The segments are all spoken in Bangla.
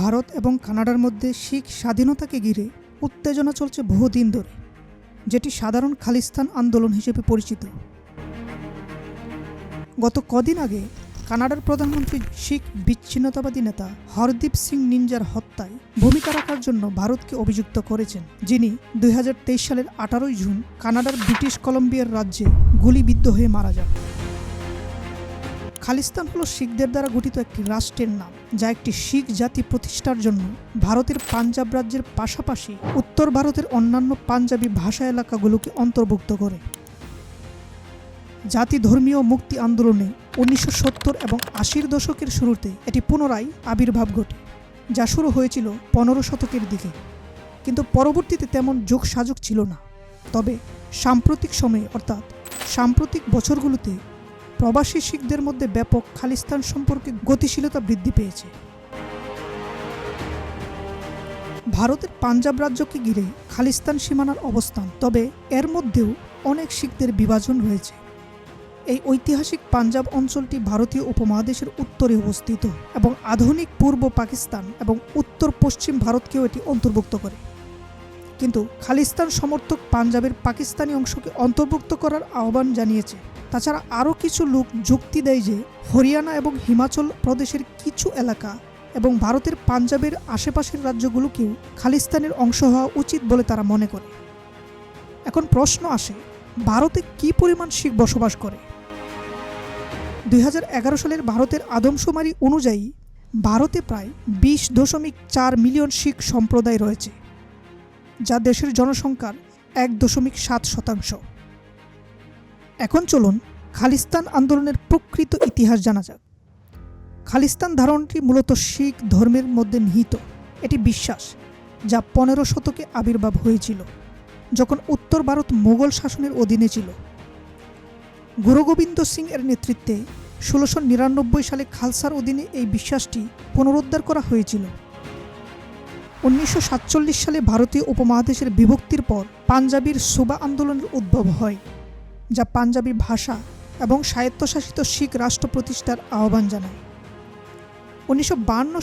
ভারত এবং কানাডার মধ্যে শিখ স্বাধীনতাকে ঘিরে উত্তেজনা চলছে বহুদিন ধরে, যেটি সাধারণ খালিস্তান আন্দোলন হিসেবে পরিচিত। গত কদিন আগে কানাডার প্রধানমন্ত্রী শিখ বিচ্ছিন্নতাবাদী নেতা হরদীপ সিং নিনজার হত্যায় ভূমিকা রাখার জন্য ভারতকে অভিযুক্ত করেছেন, যিনি দুই হাজার তেইশ সালের আঠারোই জুন কানাডার ব্রিটিশ কলম্বিয়ার রাজ্যে গুলিবিদ্ধ হয়ে মারা যান। খালিস্তান হলো শিখদের দ্বারা গঠিত একটি রাষ্ট্রের নাম, যা একটি শিখ জাতি প্রতিষ্ঠার জন্য ভারতের পাঞ্জাব রাজ্যের পাশাপাশি উত্তর ভারতের অন্যান্য পাঞ্জাবি ভাষা এলাকাগুলোকে অন্তর্ভুক্ত করে। জাতি ধর্মীয় মুক্তি আন্দোলনে উনিশশো সত্তর এবং আশির দশকের শুরুতে এটি পুনরায় আবির্ভাব ঘটে, যা শুরু হয়েছিল পনেরো শতকের দিকে। কিন্তু পরবর্তীতে তেমন যোগ সাজক ছিল না। তবে সাম্প্রতিক সময়ে, অর্থাৎ সাম্প্রতিক বছরগুলোতে প্রবাসী শিখদের মধ্যে ব্যাপক খালিস্তান সম্পর্কে গতিশীলতা বৃদ্ধি পেয়েছে। ভারতের পাঞ্জাব রাজ্যকে ঘিরে খালিস্তান সীমানার অবস্থান, তবে এর মধ্যেও অনেক শিখদের বিভাজন রয়েছে। এই ঐতিহাসিক পাঞ্জাব অঞ্চলটি ভারতীয় উপমহাদেশের উত্তরে অবস্থিত এবং আধুনিক পূর্ব পাকিস্তান এবং উত্তর পশ্চিম ভারতকেও এটি অন্তর্ভুক্ত করে। কিন্তু খালিস্তান সমর্থক পাঞ্জাবের পাকিস্তানি অংশকে অন্তর্ভুক্ত করার আহ্বান জানিয়েছে তাছাড়া আরও কিছু লোক যুক্তি দেয় যে হরিয়ানা এবং হিমাচল প্রদেশের কিছু এলাকা এবং ভারতের পাঞ্জাবের আশেপাশের রাজ্যগুলোকেও খালিস্তানের অংশ হওয়া উচিত বলে তারা মনে করে। এখন প্রশ্ন আসে, ভারতে কি পরিমাণ শিখ বসবাস করে? দু হাজার এগারো সালের ভারতের আদমশুমারি অনুযায়ী ভারতে প্রায় বিশ দশমিক চার মিলিয়ন শিখ সম্প্রদায় রয়েছে, যা দেশের জনসংখ্যার এক দশমিক সাত শতাংশ। এখন চলুন খালিস্তান আন্দোলনের প্রকৃত ইতিহাস জানা যাক। খালিস্তান ধারণটি মূলত শিখ ধর্মের মধ্যে নিহিত। এটি বিশ্বাস, যা পনেরো শতকে আবির্ভাব হয়েছিল, যখন উত্তর ভারত মোগল শাসনের অধীনে ছিল। গুরু গোবিন্দ সিং এর নেতৃত্বে ষোলোশো নিরানব্বই সালে খালসার অধীনে এই বিশ্বাসটি পুনরুদ্ধার করা হয়েছিল। উনিশশো সাতচল্লিশ সালে ভারতীয় উপমহাদেশের বিভক্তির পর পাঞ্জাবির সুবা আন্দোলনের উদ্ভব হয়। যা পাঞ্জাবি ভাষা এবং স্বায়ত্তশাসিত শিখ রাষ্ট্র প্রতিষ্ঠার আহ্বান জানায়। উনিশশো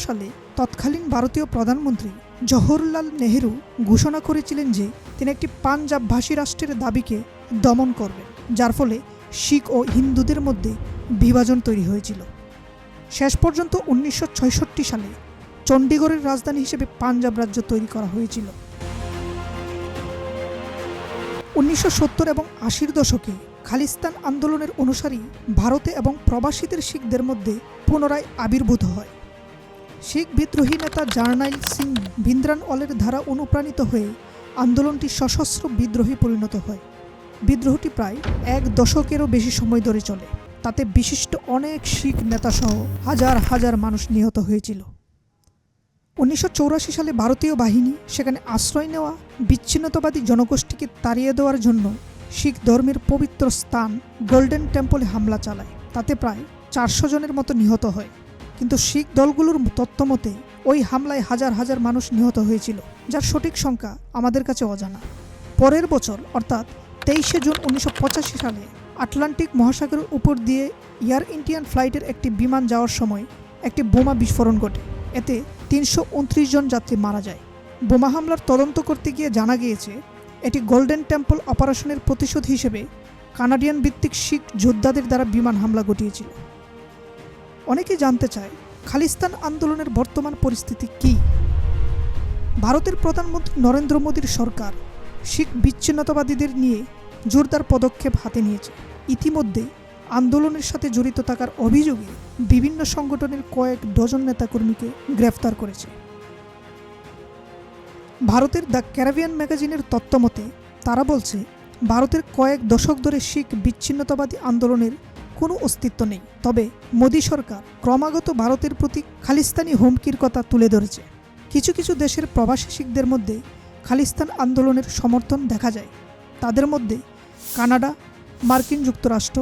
সালে তৎকালীন ভারতীয় প্রধানমন্ত্রী জওহরলাল নেহেরু ঘোষণা করেছিলেন যে তিনি একটি পাঞ্জাব ভাষী রাষ্ট্রের দাবিকে দমন করবেন, যার ফলে শিখ ও হিন্দুদের মধ্যে বিভাজন তৈরি হয়েছিল। শেষ পর্যন্ত উনিশশো সালে চণ্ডীগড়ের রাজধানী হিসেবে পাঞ্জাব রাজ্য তৈরি করা হয়েছিল। উনিশশো সত্তর এবং আশির দশকে খালিস্তান আন্দোলনের অনুসারী ভারতে এবং প্রবাসীদের শিখদের মধ্যে পুনরায় আবির্ভূত হয়। শিখ বিদ্রোহী নেতা জার্নাইল সিং ভিন্দ্রানওয়ালের দ্বারা অনুপ্রাণিত হয়ে আন্দোলনটি সশস্ত্র বিদ্রোহী পরিণত হয়। বিদ্রোহটি প্রায় এক দশকেরও বেশি সময় ধরে চলে। তাতে বিশিষ্ট অনেক শিখ নেতাসহ হাজার হাজার মানুষ নিহত হয়েছিল। উনিশশো সালে ভারতীয় বাহিনী সেখানে আশ্রয় নেওয়া বিচ্ছিন্নতাবাদী জনগোষ্ঠীকে তাড়িয়ে দেওয়ার জন্য শিখ ধর্মের পবিত্র স্থান গোল্ডেন টেম্পলে হামলা চালায়। তাতে প্রায় চারশো জনের মতো নিহত হয়। কিন্তু শিখ দলগুলোর তথ্যমতে ওই হামলায় হাজার হাজার মানুষ নিহত হয়েছিল, যার সঠিক সংখ্যা আমাদের কাছে অজানা। পরের বছর, অর্থাৎ তেইশে জুন উনিশশো পঁচাশি সালে আটলান্টিক মহাসাগরের উপর দিয়ে এয়ার ইন্ডিয়ান ফ্লাইটের একটি বিমান যাওয়ার সময় একটি বোমা বিস্ফোরণ ঘটে। এতে তিনশো উনত্রিশ জন যাত্রী মারা যায়। বোমা হামলার তদন্ত করতে গিয়ে জানা গিয়েছে, এটি গোল্ডেন টেম্পল অপারেশনের প্রতিশোধ হিসেবে কানাডিয়ান ভিত্তিক শিখ যোদ্ধাদের দ্বারা বিমান হামলা ঘটিয়েছিল। অনেকে জানতে চায়, খালিস্তান আন্দোলনের বর্তমান পরিস্থিতি কী? ভারতের প্রধানমন্ত্রী নরেন্দ্র মোদীর সরকার শিখ বিচ্ছিন্নতাবাদীদের নিয়ে জোরদার পদক্ষেপ হাতে নিয়েছে। ইতিমধ্যে আন্দোলনের সাথে জড়িত থাকার অভিযোগে বিভিন্ন সংগঠনের কয়েক ডজন নেতাকর্মীকে গ্রেফতার করেছে। ভারতের দ্য ক্যারাবিয়ান ম্যাগাজিনের তত্ত্বমতে তারা বলছে, ভারতের কয়েক দশক ধরে শিখ বিচ্ছিন্নতাবাদী আন্দোলনের কোনো অস্তিত্ব নেই। তবে মোদী সরকার ক্রমাগত ভারতের প্রতি খালিস্তানি হুমকির কথা তুলে ধরেছে। কিছু কিছু দেশের প্রবাসী শিখদের মধ্যে খালিস্তান আন্দোলনের সমর্থন দেখা যায়। তাদের মধ্যে কানাডা, মার্কিন যুক্তরাষ্ট্র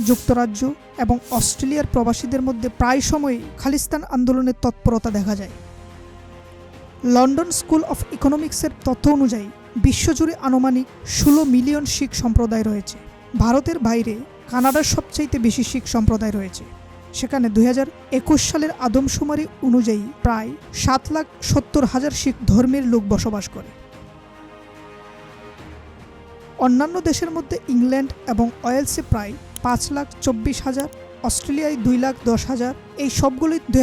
যুক্তরাজ্য এবং অস্ট্রেলিয়ার প্রবাসীদের মধ্যে প্রায় সময়ই খালিস্তান আন্দোলনের তৎপরতা দেখা যায়। লন্ডন স্কুল অফ ইকোনমিক্সের তথ্য অনুযায়ী, বিশ্বজুড়ে আনুমানিক ষোলো মিলিয়ন শিখ সম্প্রদায় রয়েছে। ভারতের বাইরে কানাডার সবচাইতে বেশি শিখ সম্প্রদায় রয়েছে। সেখানে দু হাজার একুশ সালের আদমশুমারি অনুযায়ী প্রায় সাত লাখ সত্তর হাজার শিখ ধর্মের লোক বসবাস করে। অন্যান্য দেশের মধ্যে ইংল্যান্ড এবং ওয়েলসে প্রায় পাঁচ লাখ চব্বিশ হাজার, অস্ট্রেলিয়ায় দুই লাখ দশ হাজার, এই সবগুলোই দুই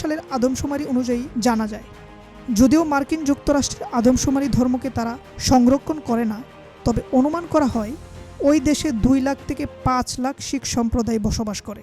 সালের আদমশুমারি অনুযায়ী জানা যায়। যদিও মার্কিন যুক্তরাষ্ট্রের আদমশুমারি ধর্মকে তারা সংরক্ষণ করে না, তবে অনুমান করা হয় ওই দেশে দুই লাখ থেকে পাঁচ লাখ শিখ সম্প্রদায় বসবাস করে।